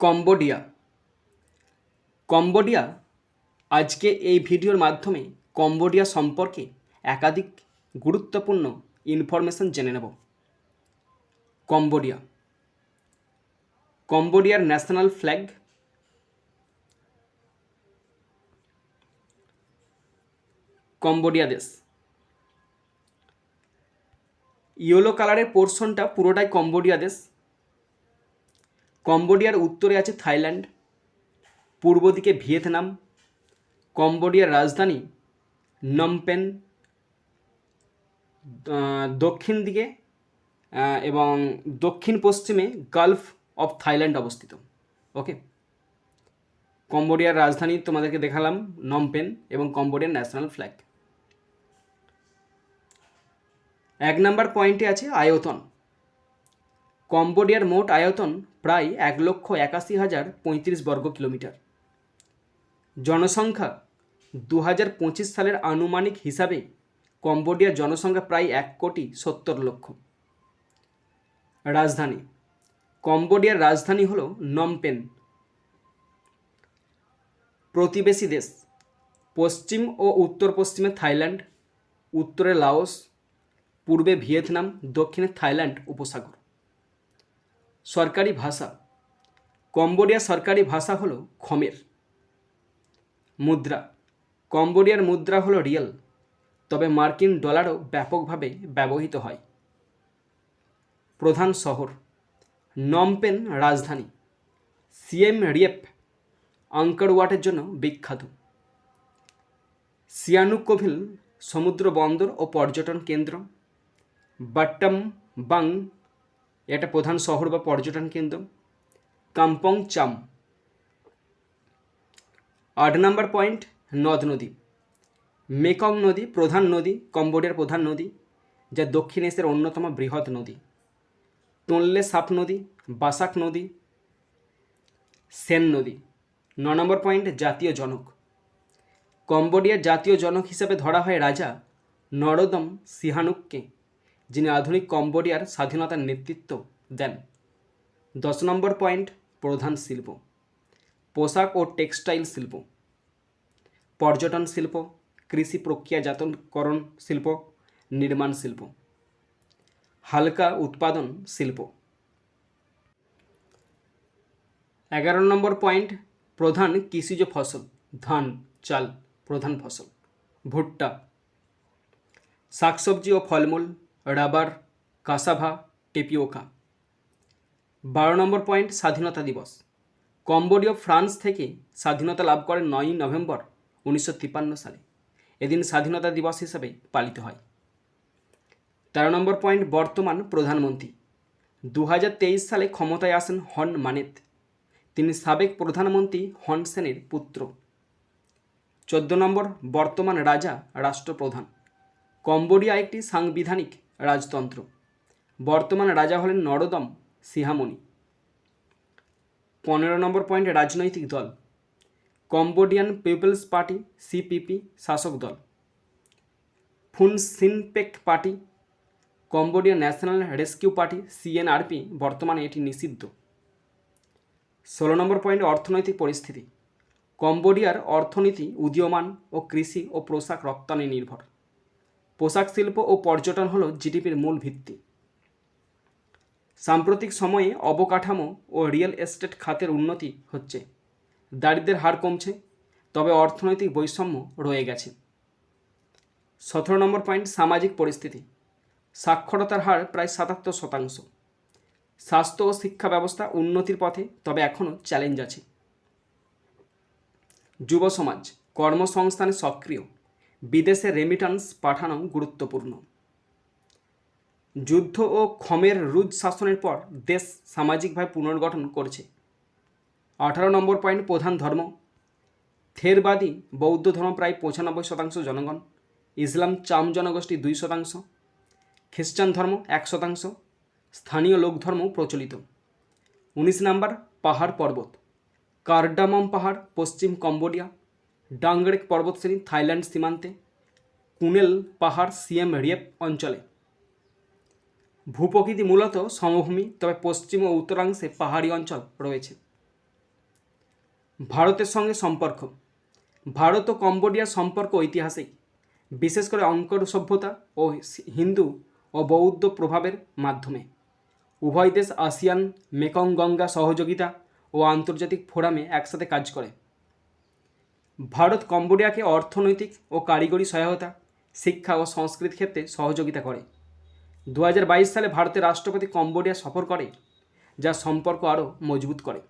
Cambodia. Cambodia আজকে এই ভিডিওর মাধ্যমে কম্বোডিয়া সম্পর্কে একাধিক গুরুত্বপূর্ণ ইনফরমেশন জেনে নেব। কম্বোডিয়া। কম্বোডিয়ার ন্যাশনাল ফ্ল্যাগ কম্বোডিয়া দেশ। ইয়েলো কালারের পোর্শনটা পুরোটাই কম্বোডিয়া দেশ। কম্বোডিয়ার উত্তরে আছে থাইল্যান্ড, পূর্ব দিকে ভিয়েতনাম, কম্বোডিয়ার রাজধানী নমপেন দক্ষিণ দিকে এবং দক্ষিণ পশ্চিমে গালফ অফ থাইল্যান্ড অবস্থিত। ওকে কম্বোডিয়ার রাজধানী তোমাদেরকে দেখালাম, নমপেন এবং কম্বোডিয়ার ন্যাশনাল ফ্ল্যাগ এক নম্বর পয়েন্টে আছে আয়তন। কম্বোডিয়ার মোট আয়তন প্রায় এক লক্ষ একাশি হাজার পঁয়ত্রিশ বর্গ কিলোমিটার। জনসংখ্যা দু হাজার পঁচিশ সালের আনুমানিক হিসাবে কম্বোডিয়ার জনসংখ্যা প্রায় এক কোটি সত্তর লক্ষ। রাজধানী। কম্বোডিয়ার রাজধানী হল নমপেন। প্রতিবেশী দেশ। পশ্চিম ও উত্তর পশ্চিমে থাইল্যান্ড, উত্তরে লাওস, পূর্বে ভিয়েতনাম, দক্ষিণে থাইল্যান্ড উপসাগর। সরকারি ভাষা। কম্বোডিয়ার সরকারি ভাষা হলো খমের। মুদ্রা। কম্বোডিয়ার মুদ্রা হলো রিয়েল, তবে মার্কিন ডলারও ব্যাপকভাবে ব্যবহৃত হয়। প্রধান শহর, নমপেন রাজধানী, সিএম রিয়েপ, আঙ্কারওয়াটের জন্য বিখ্যাত। সিয়ানুকোভিল সমুদ্র বন্দর ও পর্যটন কেন্দ্র বাট্টাম বাং এটা প্রধান শহর বা পর্যটন কেন্দ্র। কাম্পং চাম। আট নম্বর পয়েন্ট, নদ নদী। মেকং নদী, প্রধান নদী, কম্বোডিয়ার প্রধান নদী, যা দক্ষিণ এশিয়ার অন্যতম বৃহৎ নদী। টনলে সাপ নদী, বাসাক নদী, সেন নদী। ন নম্বর পয়েন্ট, জাতীয় জনক। কম্বোডিয়ার জাতীয় জনক হিসেবে ধরা হয় রাজা নরোদম সিহানুককে। যিনি আধুনিক কম্বোডিয়ার স্বাধীনতার নেতৃত্ব দেন। দশ নম্বর পয়েন্ট, প্রধান শিল্প। পোশাক ও টেক্সটাইল শিল্প। পর্যটন শিল্প, কৃষি প্রক্রিয়াজাতকরণ শিল্প, নির্মাণ শিল্প। হালকা উৎপাদন শিল্প। এগারো নম্বর পয়েন্ট, প্রধান কৃষিজ ফসল, ধান, চাল, প্রধান ফসল। ভুট্টা। শাকসবজি ও ফলমূল রাবার, কাসাভা, টেপিওকা। বারো নম্বর পয়েন্ট, স্বাধীনতা দিবস। কম্বোডিয়া ফ্রান্স থেকে স্বাধীনতা লাভ করেন নয়ই নভেম্বর, উনিশশো তিপ্পান্ন সালে। এদিন স্বাধীনতা দিবস হিসাবে পালিত হয়। তেরো নম্বর পয়েন্ট, বর্তমান প্রধানমন্ত্রী। দু হাজার তেইশ সালে ক্ষমতায় আসেন হন মানেত। তিনি সাবেক প্রধানমন্ত্রী হন সেনের পুত্র। চোদ্দ নম্বর, বর্তমান রাজা, রাষ্ট্রপ্রধান। কম্বোডিয়া একটি সাংবিধানিক রাজতন্ত্র। বর্তমান রাজা হলেন নরোদম সিহামণি। পনেরো নম্বর পয়েন্ট রাজনৈতিক দল। কম্বোডিয়ান পিপলস পার্টি, সিপিপি, শাসক দল। Funcinpec party Cambodia national rescue party, CNRP বর্তমানে এটি নিষিদ্ধ। ষোলো নম্বর পয়েন্ট অর্থনৈতিক পরিস্থিতি। কম্বোডিয়ার অর্থনীতি উদীয়মান ও কৃষি ও পোশাক রপ্তানি নির্ভর। পোশাক শিল্প ও পর্যটন হল জিডিপির মূল ভিত্তি। সাম্প্রতিক সময়ে অবকাঠামো ও রিয়েল এস্টেট খাতের উন্নতি হচ্ছে। দারিদ্রের হার কমছে, তবে অর্থনৈতিক বৈষম্য রয়ে গেছে। সতেরো নম্বর পয়েন্ট, সামাজিক পরিস্থিতি। সাক্ষরতার হার প্রায় সাতাত্তর শতাংশ। স্বাস্থ্য ও শিক্ষা ব্যবস্থা উন্নতির পথে, তবে এখনও চ্যালেঞ্জ আছে। যুব সমাজ, কর্মসংস্থানে সক্রিয়। বিদেশে রেমিটান্স পাঠানো গুরুত্বপূর্ণ। যুদ্ধ ও খমের রুজ শাসনের পর দেশ সামাজিকভাবে পুনর্গঠন করছে। আঠারো নম্বর পয়েন্ট প্রধান ধর্ম। থেরবাদী বৌদ্ধ ধর্ম প্রায় পঁচানব্বই শতাংশ জনগণ, ইসলাম চাম জনগোষ্ঠী দুই শতাংশ, খ্রিস্টান ধর্ম এক শতাংশ, স্থানীয় লোক ধর্ম প্রচলিত। উনিশ নাম্বার, পাহাড় পর্বত। কার্ডামম পাহাড়, পশ্চিম কম্বোডিয়া ডাংগড়েক পর্বতশ্রেণী থাইল্যান্ড সীমান্তে, কুনেল পাহাড় সিএম রিয়েপ অঞ্চলে। ভূপ্রকৃতি মূলত সমভূমি, তবে পশ্চিম ও উত্তরাংশে পাহাড়ি অঞ্চল রয়েছে। ভারতের সঙ্গে সম্পর্ক। ভারত ও কম্বোডিয়ার সম্পর্ক ঐতিহাসিক। বিশেষ করে অঙ্কর সভ্যতা ও হিন্দু ও বৌদ্ধ প্রভাবের মাধ্যমে। উভয় দেশ আসিয়ান, মেকং গঙ্গা সহযোগিতা ও আন্তর্জাতিক ফোরামে একসাথে কাজ করে। ভারত কম্বোডিয়াকে অর্থনৈতিক ও কারিগরি সহায়তা, শিক্ষা ও সংস্কৃতি ক্ষেত্রে সহযোগিতা করে। দু হাজার বাইশ সালে ভারতের রাষ্ট্রপতি কম্বোডিয়া সফর করে, যা সম্পর্ক আরও মজবুত করে।